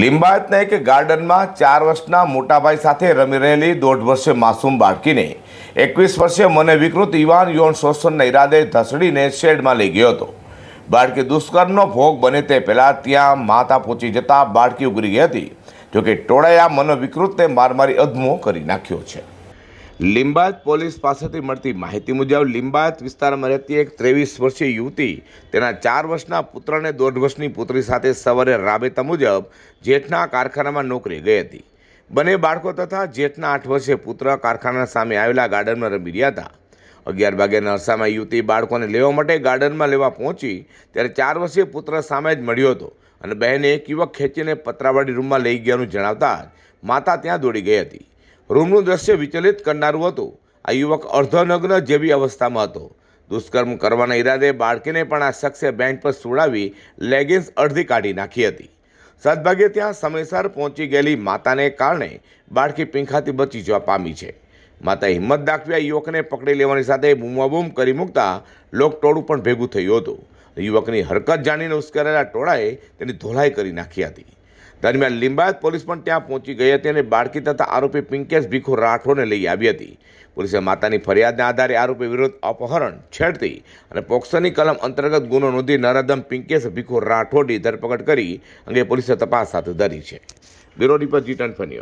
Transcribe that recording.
લિંબાયતના એક ગાર્ડનમાં ચાર વર્ષના મોટાભાઈ સાથે રમી રહેલી દોઢ વર્ષે માસૂમ બાળકીને એકવીસ વર્ષે મને વિકૃત યુવાન યૌન શોષણના ઈરાદે ધસડીને શેડમાં લઈ ગયો હતો. બાળકી દુષ્કર્મનો ભોગ બને તે પહેલાં ત્યાં માતા પહોંચી જતાં બાળકી ઉગરી ગઈ હતી, જોકે ટોળાએ આ મનોવિકૃતને મારમારી અધમો કરી નાખ્યો છે. લિંબાયત પોલીસ પાસેથી મળતી માહિતી મુજબ લિંબાયત વિસ્તારમાં રહેતી એક ત્રેવીસ વર્ષીય યુવતી તેના ચાર વર્ષના પુત્રને દોઢ વર્ષની પુત્રી સાથે સવારે રાબેતા મુજબ જેઠના કારખાનામાં નોકરી ગઈ હતી. બંને બાળકો તથા જેઠના આઠ વર્ષે પુત્ર કારખાના સામે આવેલા ગાર્ડનમાં રમી રહ્યા હતા. અગિયાર વાગે નરસામાં યુવતી બાળકોને લેવા માટે ગાર્ડનમાં લેવા પહોંચી ત્યારે ચાર વર્ષીય પુત્ર સામે જ મળ્યો હતો અને બહેને એક યુવક ખેંચીને પતરાવાળી રૂમમાં લઈ ગયાનું જણાવતા માતા ત્યાં દોડી ગઈ હતી. રૂમનું દ્રશ્ય વિચલિત કરનારું હતું. આ યુવક અર્ધનગ્ન જેવી અવસ્થામાં હતો. દુષ્કર્મ કરવાના ઈરાદે બાળકીને પણ આ શખ્સે બેન્ચ પર સુડાવી લેગિન્સ અડધી કાઢી નાખી હતી. સદભાગ્યે ત્યાં સમયસર પહોંચી ગયેલી માતાને કારણે બાળકી પીંખાથી બચી જવા પામી છે. માતાએ હિંમત દાખવી આ યુવકને પકડી લેવાની સાથે બૂમાબૂમ કરી મૂકતા લોકટોળું પણ ભેગું થયું હતું. યુવકની હરકત જાણીને ઉશ્કેરેલા ટોળાએ તેની ધોલાઈ કરી નાખી હતી. દરમિયાન લિંબાયત પોલીસ પણ ત્યાં પહોંચી ગઈ હતી અને બાળકી તથા આરોપી પિંકેશ ભીખુ રાઠોડને લઈ આવી હતી. પોલીસે માતાની ફરિયાદના આધારે આરોપી વિરુદ્ધ અપહરણ છેડતી અને પોક્સોની કલમ અંતર્ગત ગુનો નોંધી નરદમ પિંકેશ ભીખુ રાઠોડની ધરપકડ કરી અંગે પોલીસે તપાસ હાથ ધરી છે. Bureau report જીટન twenty